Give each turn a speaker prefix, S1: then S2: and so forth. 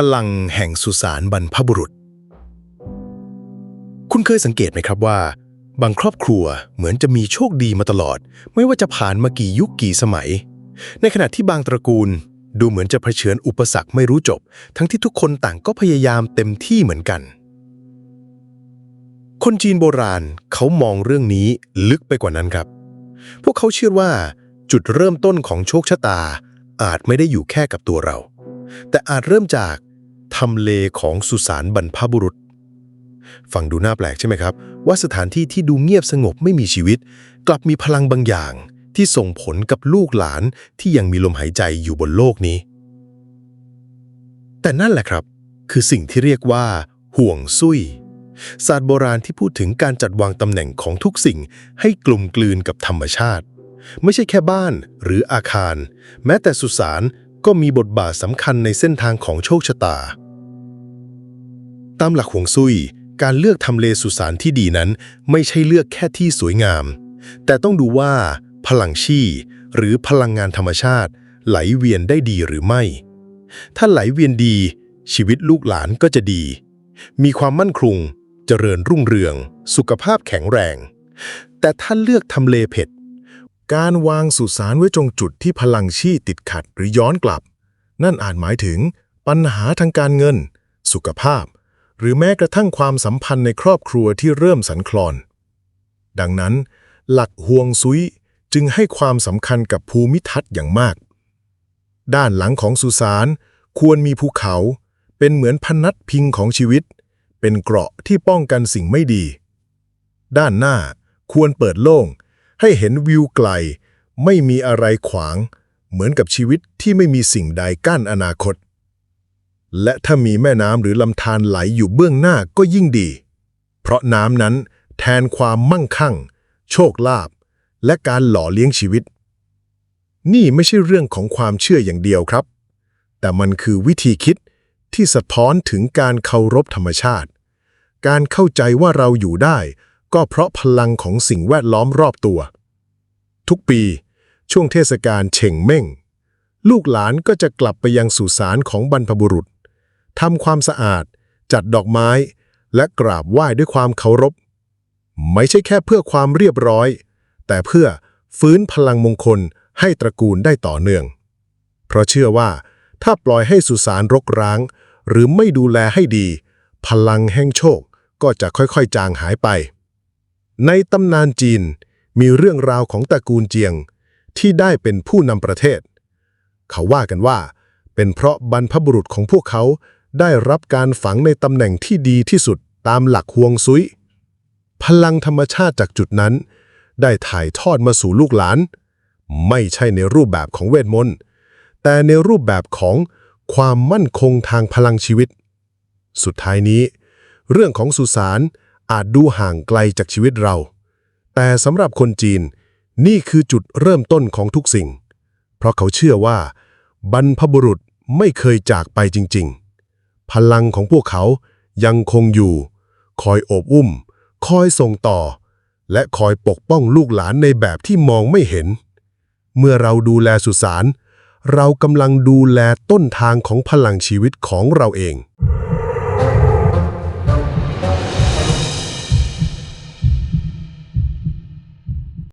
S1: พลังแห่งสุสานบรรพบุรุษ คุณเคยสังเกตไหมครับว่า บางครอบครัวเหมือนจะมีโชคดีมาตลอด ไม่ว่าจะผ่านมากี่ยุคกี่สมัย ในขณะที่บางตระกูลดูเหมือนจะเผชิญอุปสรรคไม่รู้จบ ทั้งที่ทุกคนต่างก็พยายามเต็มที่เหมือนกัน คนจีนโบราณเขามองเรื่องนี้ลึกไปกว่านั้นครับ พวกเขาเชื่อว่า จุดเริ่มต้นของโชคชะตาอาจไม่ได้อยู่แค่กับตัวเรา แต่อาจเริ่มจาก ทำเลของสุสานบรรพบุรุษ ฟังดูน่าแปลกใช่ไหมครับ ว่าสถานที่ที่ดูเงียบสงบไม่มีชีวิต กลับมีพลังบางอย่าง ที่ส่งผลกับลูกหลานที่ยังมีลมหายใจอยู่บนโลกนี้ แต่นั่นแหละครับ คือสิ่งที่เรียกว่า ห่วงซุยศาสตร์โบราณที่พูดถึงการจัดวางตำแหน่งของทุกสิ่งให้กลุ่มกลืนกับธรรมชาติ ไม่ใช่แค่บ้านหรืออาคาร แม้แต่สุสานก็มีบทบาทสำคัญในเส้นทางของโชคชะตา ตามหลักห่วงซุย การเลือกทำเลสุสานที่ดีนั้น ไม่ใช่เลือกแค่ที่สวยงาม แต่ต้องดูว่า พลังชี่หรือพลังงานธรรมชาติ ไหลเวียนได้ดีหรือไม่ ถ้าไหลเวียนดี ชีวิตลูกหลานก็จะดี มีความมั่นคง เจริญรุ่งเรือง สุขภาพแข็งแรง แต่ถ้าเลือกทำเลเผ็ด
S2: การวางสุสานไว้ตรงจุดที่พลังชี่ติดขัดหรือย้อนกลับ นั่นอาจหมายถึงปัญหาทางการเงิน สุขภาพ หรือแม้กระทั่งความสัมพันธ์ในครอบครัวที่เริ่มสันคลอน ดังนั้น หลักห่วงซุยจึงให้ความสำคัญกับภูมิทัศน์อย่างมาก ด้านหลังของสุสานควรมีภูเขา เป็นเหมือนพนัดพิงของชีวิต เป็นเกราะที่ป้องกันสิ่งไม่ดี ด้านหน้าควรเปิดโล่ง ให้เห็นวิวไกล ไม่มีอะไรขวาง เหมือนกับชีวิตที่ไม่มีสิ่งใดกั้นอนาคต และถ้ามีแม่น้ำหรือลำธารไหลอยู่เบื้องหน้าก็ยิ่งดี เพราะน้ำนั้นแทนความมั่งคั่ง โชคลาภและการหล่อเลี้ยงชีวิต นี่ไม่ใช่เรื่องของความเชื่ออย่างเดียวครับ แต่มันคือวิธีคิดที่สะท้อนถึงการเคารพธรรมชาติ การเข้าใจว่าเราอยู่ได้ ก็เพราะพลังของสิ่งแวดล้อมรอบตัว ทุกปี ช่วงเทศกาลเฉ่งเม่ง ลูกหลานก็จะกลับไปยังสุสานของบรรพบุรุษ ทำความสะอาด จัดดอกไม้ และกราบไหว้ด้วยความเคารพ ไม่ใช่แค่เพื่อความเรียบร้อย แต่เพื่อฟื้นพลังมงคลให้ตระกูลได้ต่อเนื่อง เพราะเชื่อว่า ถ้าปล่อยให้สุสานรกร้าง หรือไม่ดูแลให้ดี พลังแห่งโชคก็จะค่อยๆ จางหายไป ในตำนานจีนมีเรื่องราวของตระกูลเจียงที่ได้เป็นผู้นำประเทศ เขาว่ากันว่า เป็นเพราะบรรพบุรุษของพวกเขา ได้รับการฝังในตำแหน่งที่ดีที่สุดตามหลักฮวงซุย พลังธรรมชาติจากจุดนั้น ได้ถ่ายทอดมาสู่ลูกหลาน ไม่ใช่ในรูปแบบของเวทมนต์ แต่ในรูปแบบของความมั่นคงทางพลังชีวิต สุดท้ายนี้ เรื่องของสุสานอาจดูห่างไกลจากชีวิตเรา แต่สำหรับคนจีน นี่คือจุดเริ่มต้นของทุกสิ่ง เพราะเขาเชื่อว่า บรรพบุรุษไม่เคยจากไปจริง ๆ พลังของพวกเขายังคงอยู่ คอยโอบอุ้ม คอยส่งต่อ และคอยปกป้องลูกหลานในแบบที่มองไม่เห็น เมื่อเราดูแลสุสานเรากำลังดูแลต้นทางของพลังชีวิตของเราเอง